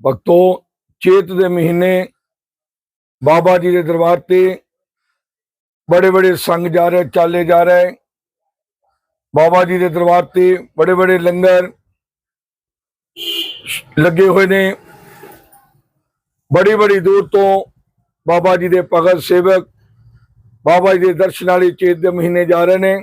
ਭਗਤੋ ਚੇਤ ਦੇ ਮਹੀਨੇ ਬਾਬਾ ਜੀ ਦੇ ਦਰਬਾਰ ਤੇ ਬੜੇ ਬੜੇ ਸੰਗ ਜਾ ਰਹੇ, ਚਾਲੇ ਜਾ ਰਹੇ। ਬਾਬਾ ਜੀ ਦੇ ਦਰਬਾਰ ਤੇ ਬੜੇ ਬੜੇ ਲੰਗਰ ਲੱਗੇ ਹੋਏ ਨੇ। ਬੜੀ ਬੜੀ ਦੂਰ ਤੋਂ ਬਾਬਾ ਜੀ ਦੇ ਭਗਤ ਸੇਵਕ, ਬਾਬਾ ਜੀ ਦੇ ਦਰਸ਼ਨ ਲਈ ਚੇਤ ਦੇ ਮਹੀਨੇ ਜਾ ਰਹੇ ਨੇ।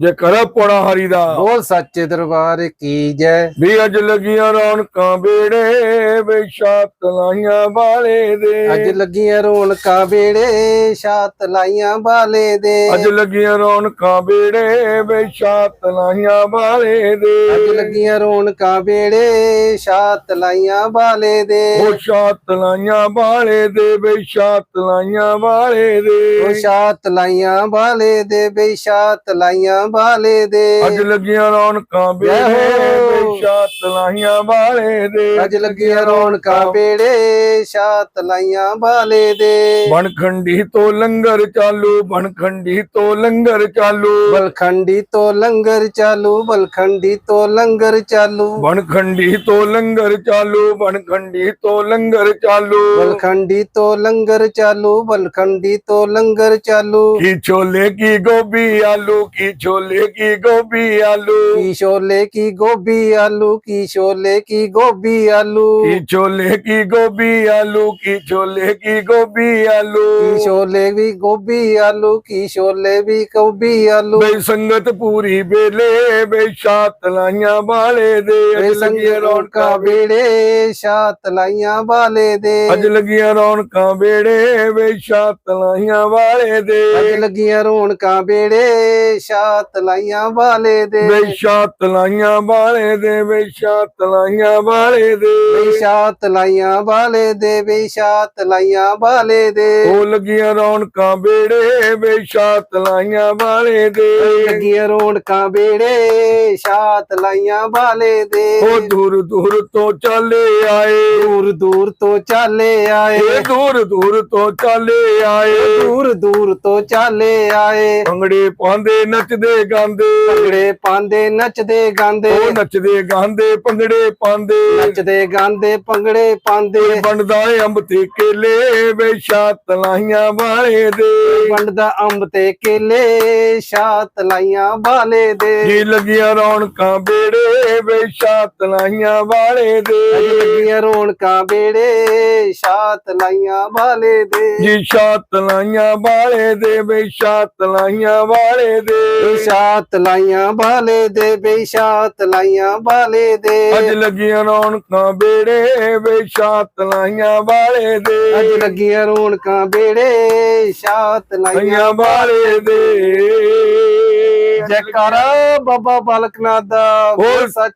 ਜੇ ਕਰਾ ਪੋੜਾ ਹਰੀ ਦਾ। ਬੋਲ ਸੱਚੇ ਦਰਬਾਰ ਕੀ ਜੈ। ਵੀ ਅੱਜ ਲੱਗੀਆਂ ਰੌਣਕਾਂ ਬੇੜੇ ਬੇਸ਼ਾਤ ਲਾਈਆਂ ਵਾਲੇ ਦੇ। ਅੱਜ ਲੱਗੀਆਂ ਰੌਣਕਾਂ ਵੇੜੇ ਛਾਤ ਲਾਈਆਂ ਬਾਲੇ ਦੇ। ਅੱਜ ਲੱਗੀਆਂ ਰੌਣਕਾਂ ਬੇੜੇ ਬੇਸ਼ਾਤ ਲਾਈਆਂ ਵਾਲੇ ਦੇ। ਅੱਜ ਲੱਗੀਆਂ ਰੌਣਕਾਂ ਵੇੜੇ ਛਾਤ ਲਾਈਆਂ ਬਾਲੇ ਦੇ। ਉਹ ਸ਼ਾਤ ਲਾਈਆਂ ਵਾਲੇ ਦੇ ਬੇਸ਼ਾਤ ਲਾਈਆਂ ਵਾਲੇ ਉਹ ਦੇ ਛਾਤ ਲਾਈਆਂ ਬਾਲੇ ਦੇ ਬੇਸ਼ਾਤ ਲਾਈਆਂ ਬਾਲੇ ਦੇ। ਅੱਜ ਲੱਗੀਆਂ ਰੌਣਕਾਂ ਬੇੜੇ ਬੇਸ਼ਾਤ ਲਾਈਆਂ ਵਾਲੇ ਦੇ। ਅੱਜ ਲੱਗੀਆਂ ਰੌਣਕਾਂ ਵੇੜੇ ਛਾਤ ਲਾਈਆਂ ਬਾਲੇ ਦੇ। ਬਣਖੰਡੀ ਤੋਂ ਲੰਗਰ ਚਾਲੂ ਬਣਖੰਡੀ ਤੋਂ ਲੰਗਰ ਚਾਲੂ। ਬਲਖੰਡੀ ਤੋਂ ਲੰਗਰ ਚਾਲੂ ਬਲਖੰਡੀ ਤੋਂ ਲੰਗਰ ਚਾਲੂ। ਬਣਖੰਡੀ ਤੋਂ ਲੰਗਰ ਚਾਲੂ ਬਣਖੰਡੀ ਤੋਂ ਲੰਗਰ ਚਾਲੂ। ਬਲਖੰਡੀ ਤੋਂ ਲੰਗਰ ਚਾਲੂ ਬਲਖੰਡੀ ਤੋਂ ਲੰਗਰ ਚਾਲੂ। ਕੀ ਛੋਲੇ ਕੀ ਗੋਭੀ ਆਲੂ ਕੀ ਛੋਲੇ ਕੀ ਗੋਭੀ ਆਲੂ? ਕੀ ਛੋਲੇ ਕੀ ਗੋਭੀ ਆਲੂ? ਕੀ ਛੋਲੇ ਕੀ ਗੋਭੀ ਆਲੂ? ਕੀ ਛੋਲੇ ਕੀ ਗੋਭੀ ਆਲੂ? ਕੀ ਛੋਲੇ ਕੀ ਗੋਭੀ ਆਲੂ? ਕੀ ਛੋਲੇ ਵੀ ਗੋਭੀ ਆਲੂ? ਕੀ ਛੋਲੇ ਵੀ ਗੋਭੀ ਆਲੂ? ਬਈ ਸੰਗਤ ਪੂਰੀ ਬੇਲੇ ਬਈ ਸ਼ਾਤ ਲਾਈਆਂ ਵਾਲੇ ਦੇ। ਅੱਜ ਲੱਗੀਆਂ ਰੌਣਕਾਂ ਵੇੜੇ ਛਾਤ ਲਾਈਆਂ ਬਾਲੇ ਦੇ। ਅੱਜ ਲੱਗੀਆਂ ਰੌਣਕਾਂ ਬੇੜੇ ਬਈ ਸ਼ਾਤ ਲਾਈਆਂ ਵਾਲੇ ਦੇ। ਅੱਜ ਲੱਗੀਆਂ ਰੌਣਕਾਂ ਵੇੜੇ ਛਾਤ ਲਾਈਆਂ ਬਾਲੇ ਦੇ। ਬਈ ਸ਼ਾਤ ਲਾਈਆਂ ਵਾਲੇ ਦੇ ਬਈ ਸ਼ਾਤ ਲਾਈਆਂ ਵਾਲੇ ਦੇ। ਬੇਸ਼ਾਤ ਲਾਈਆਂ ਬਾਲੇ ਦੇ ਬੇਸ਼ਾਤ ਲਾਈਆਂ ਬਾਲੇ ਦੇ। ਉਹ ਲੱਗੀਆਂ ਰੌਣਕਾਂ ਬੇੜੇ ਸ਼ਾਤ ਲਾਈਆਂ ਵਾਲੇ ਦੇ। ਲੱਗੀਆਂ ਰੌਣਕਾਂ ਵੇੜੇ ਛਾਤ ਲਾਈਆਂ ਬਾਲੇ ਦੇ। ਉਹ ਦੂਰ ਦੂਰ ਤੋਂ ਚੱਲੇ ਆਏ। ਦੂਰ ਦੂਰ ਤੋਂ ਚਾਲੇ ਆਏ। ਇਹ ਦੂਰ ਦੂਰ ਤੋਂ ਚੱਲੇ ਆਏ। ਦੂਰ ਦੂਰ ਤੋਂ ਚਾਲੇ ਆਏ। ਭੰਗੜੇ ਪਾਉਂਦੇ ਨੱਚਦੇ ਗਾਉਂਦੇ। ਭੰਗੜੇ ਪਾਉਂਦੇ ਨੱਚਦੇ ਗਾਉਂਦੇ। ਉਹ ਨੱਚਦੇ ਗਾਉਂਦੇ ਭੰਗੜੇ ਪਾਉਂਦੇ। ਨੱਚਦੇ ਗਾਉਂਦੇ ਭੰਗੜੇ ਪਾਉਂਦੇ। ਬਣਦਾ ਅੰਬ ਤੇ ਕੇਲੇ ਵੇ ਸ਼ਾਤ ਲਾਈਆਂ ਵਾਲੇ ਦੇ। ਵੰਡਦਾ ਅੰਬ ਤੇ ਕੇਲੇ ਛਾਤ ਲਾਈਆਂ ਬਾਲੇ ਦੇ। ਜੀ ਲੱਗੀਆਂ ਰੌਣਕਾਂ ਬੇੜੇ ਵੇ ਸ਼ਾਤ ਲਾਈਆਂ ਵਾਲੇ ਦੇ। ਲੱਗੀਆਂ ਰੌਣਕਾਂ ਵੇੜੇ ਛਾਤ ਲਾਈਆਂ ਬਾਲੇ ਦੇ। ਜੀ ਸ਼ਾਤ ਲਾਈਆਂ ਵਾਲੇ ਦੇ ਵੇ ਸ਼ਾਤ ਲਾਈਆਂ ਵਾਲੇ ਦੇ। ਬੇਸ਼ਾਤ ਲਾਈਆਂ ਬਾਲੇ ਦੇ ਬੇਸ਼ਾਤ ਲਾਈਆਂ ਬਾਲੇ ਦੇ। ਅੱਜ ਲੱਗੀਆਂ ਰੌਣਕਾਂ ਬੇੜੇ ਵੇ ਸ਼ਾਤ ਲਾਈਆਂ ਵਾਲੇ ਦੇ। ਅੱਜ ਲੱਗੀਆਂ ਰੌਣਕਾਂ ਵੇੜੇ ਛਾਤ ਲਾਈਆਂ ਵਾਲੇ ਦੇ। ਜੈਕਾਰਾ ਬਾਬਾ ਬਾਲਕਨਾਥ ਦਾ ਹੋਰ ਬੋਲ ਸੱਚ